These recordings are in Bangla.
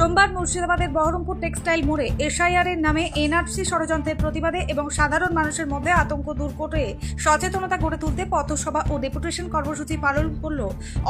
সোমবার মুর্শিদাবাদের বহরমপুর টেক্সটাইল মোড়ে এসআইআর এর নামে এনআরসি ষড়যন্ত্রের প্রতিবাদে এবং সাধারণ মানুষের মধ্যে আতঙ্ক দূর করে সচেতনতা গড়ে তুলতে পথসভা ও ডেপুটেশন কর্মসূচি পালন করল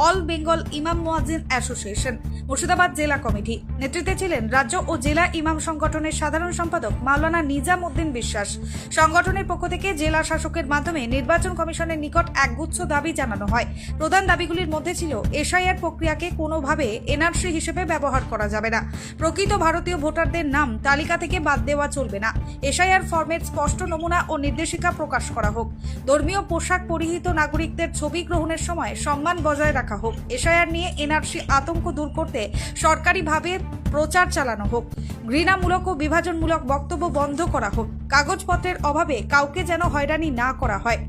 অল বেঙ্গল ইমাম মোয়াজিন অ্যাসোসিয়েশন, মুর্শিদাবাদ জেলা কমিটি। নেতৃত্বে ছিলেন রাজ্য ও জেলা ইমাম সংগঠনের সাধারণ সম্পাদক মাওলানা নিজাম উদ্দিন বিশ্বাস। সংগঠনের পক্ষ থেকে জেলা শাসকের মাধ্যমে নির্বাচন কমিশনের নিকট একগুচ্ছ দাবি জানানো হয়। প্রধান দাবিগুলির মধ্যে ছিল, এসআইআর প্রক্রিয়াকে কোনোভাবে এনআরসি হিসেবে ব্যবহার করা যাবে না। প্রকৃত ভারতীয় ভোটারদের নাম তালিকা থেকে বাদ দেওয়া চলবে না। এসআইআর ফর্মের স্পষ্ট নমুনা ও নির্দেশিকা প্রকাশ করা হোক। ধর্মীয় পোশাক পরিহিত নাগরিকদের ছবি গ্রহণের সময় সম্মান বজায় রাখা হোক। এসআইআর নিয়ে এনআরসি আতঙ্ক দূর করতে সরকারিভাবে প্রচার চালানো হোক। ঘৃণামূলক ও বিভাজনমূলক বক্তব্য বন্ধ করা হোক। কাগজপত্রের অভাবে কাউকে যেন হয়রানি না করা হয়।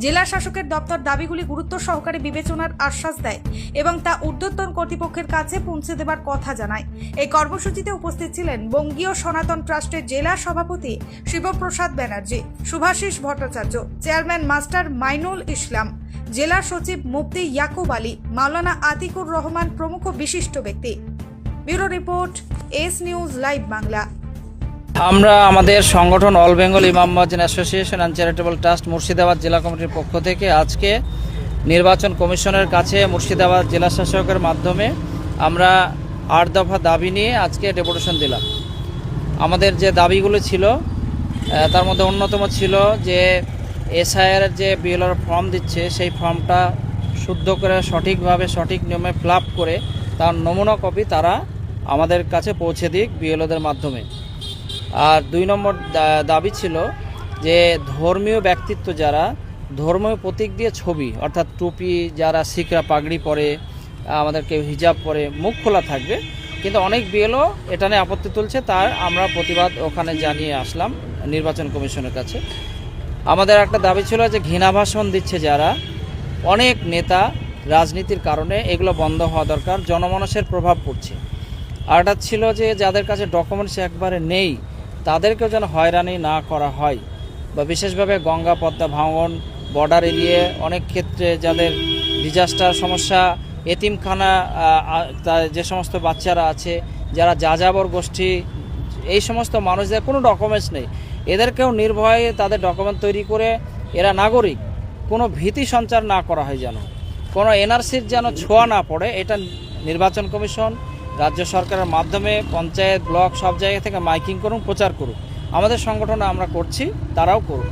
জেলা শাসকের দপ্তর দাবিগুলি গুরুত্ব সহকারে বিবেচনার আশ্বাস দেয় এবং তা ঊর্ধ্বতন কর্তৃপক্ষের কাছে পৌঁছে দেবার কথা জানায়। এই কর্মসূচিতে উপস্থিত ছিলেন বঙ্গীয় সনাতন ট্রাস্টের জেলা সভাপতি শিবপ্রসাদ ব্যানার্জি সুভাষিস ভট্টাচার্য, চেয়ারম্যান মাস্টার মাইনুল ইসলাম, জেলা সচিব মুফতি ইয়াকুব আলী, মাওলানা আতিকুর রহমান প্রমুখ বিশিষ্ট ব্যক্তি। Bureau report, S news live Bangla. আমরা আমাদের সংগঠন all Bengal Imam Muazzin association and charitable trust Murshidabad জেলা কমিটির পক্ষ থেকে আজকে নির্বাচন কমিশনের কাছে মুর্শিদাবাদ জেলা শাসকের মাধ্যমে আমরা আট দফা দাবি নিয়ে আজকে ডেপুটেশন দিলাম। আমাদের যে দাবিগুলো ছিল তার মধ্যে অন্যতম ছিল যে এসআইআর যে বিএলআর ফর্ম দিচ্ছে, সেই ফর্মটা শুদ্ধ করে, সঠিকভাবে, সঠিক নিয়মে ফিল করে তার নমুনা কপি তারা আমাদের কাছে পৌঁছে দিক বিএলওদের মাধ্যমে। আর দুই নম্বর দাবি ছিল যে ধর্মীয় ব্যক্তিত্ব যারা, ধর্মীয় প্রতীক দিয়ে ছবি, অর্থাৎ টুপি যারা শিখরা পাগড়ি পরে, আমাদের কেউ হিজাব পরে, মুখ খোলা থাকবে। কিন্তু অনেক বিএলও এটা নিয়ে আপত্তি তুলছে, তার আমরা প্রতিবাদ ওখানে জানিয়ে আসলাম নির্বাচন কমিশনের কাছে। আমাদের একটা দাবি ছিল যে ঘৃণা ভাষণ দিচ্ছে যারা, অনেক নেতা রাজনীতির কারণে এগুলো বন্ধ হওয়া দরকার জনমানসের প্রভাব পড়ছে। আরটা ছিল যে যাদের কাছে ডকুমেন্টস একবারে নেই তাদেরকেও যেন হয়রানি না করা হয় বা বিশেষভাবে গঙ্গা, পদ্মা, ভাঙন, বর্ডার এরিয়ে অনেক ক্ষেত্রে যাদের ডিজাস্টার সমস্যা, এতিমখানা যে সমস্ত বাচ্চারা আছে, যারা যাযাবর গোষ্ঠী, এই সমস্ত মানুষদের কোনো ডকুমেন্টস নেই। এদেরকেও নির্ভয়ে তাদের ডকুমেন্ট তৈরি করে এরা নাগরিক। কোনো ভীতি সঞ্চার না করা হয় যেন। কোনো এনআরসির যেন ছোঁয়া না পড়ে, এটা নির্বাচন কমিশন রাজ্য সরকারের মাধ্যমে পঞ্চায়েত, ব্লক সব জায়গা থেকে মাইকিং করুন, প্রচার করুন আমাদের সংগঠনে আমরা করছি, তারাও করুন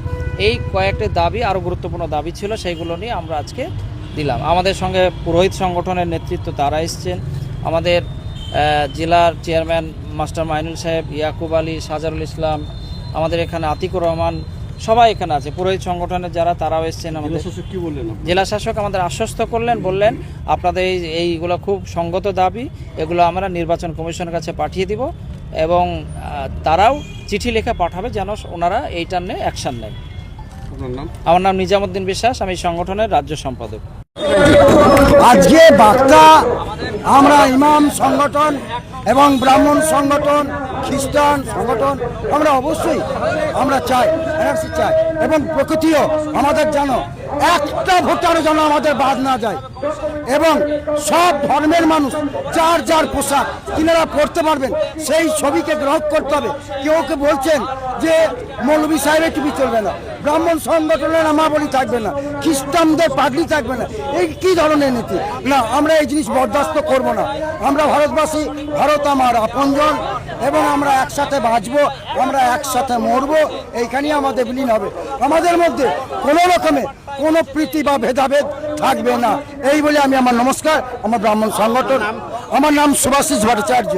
এই কয়েকটি দাবি আরও গুরুত্বপূর্ণ দাবি ছিল, সেইগুলো নিয়ে আমরা আজকে দিলাম। আমাদের সঙ্গে পুরোহিত সংগঠনের নেতৃত্ব তারা এসছেন। আমাদের জেলার চেয়ারম্যান মাস্টার মাইনুল সাহেব, ইয়াকুব আলী, সাজারুল ইসলাম, আমাদের এখানে আতিকুর রহমান সবাই এখানে আছে। পুরোহিত সংগঠনের যারা তারাও এসছেন আমাদের। কি বললেন জেলা শাসক আমাদের আশ্বস্ত করলেন বললেন আপনাদের এই এইগুলো খুব সঙ্গত দাবি এগুলো আমরা নির্বাচন কমিশনের কাছে পাঠিয়ে দিব এবং তারাও চিঠি লেখা পাঠাবে যেন ওনারা এইটা নিয়ে অ্যাকশন নেয়। আমার নাম নিজামুদ্দিন বিশ্বাস আমি সংগঠনের রাজ্য সম্পাদক। আজকে বার্তা আমরা ইমাম সংগঠন এবং ব্রাহ্মণ সংগঠন, খ্রিস্টান সংগঠন, আমরা অবশ্যই, আমরা চাই, এনআরসি চাই, এবং প্রকৃতিও আমাদের যেন একটা ভোটার যেন আমাদের বাদ না যায়, এবং সব ধর্মের মানুষ, যার যার পোশাক, তিনারা পড়তে পারবেন, সেই ছবিকে গ্রহণ করতে হবে। কেউ কে বলছেন যে মৌলবী সাহেবের টুপি চলবে না, ব্রাহ্মণ সংগঠনের নামাবলী থাকবে না, খ্রিস্টানদের পাগড়ি থাকবে না, এই কি ধরনের নীতি? না, আমরা এই জিনিস বরদাস্ত করব না। আমরা ভারতবাসী, ভারত আমার আপনজন এবং আমরা একসাথে বাঁচবো, আমরা একসাথে মরবো, এইখানেই আমাদের বিলীন হবে। আমাদের মধ্যে কোনো রকমে কোনো প্রীতি বা ভেদাভেদ থাকবে না। এই বলে আমি আমার নমস্কার, আমার ব্রাহ্মণ সংগঠন, আমার নাম সুভাষিস ভট্টাচার্য।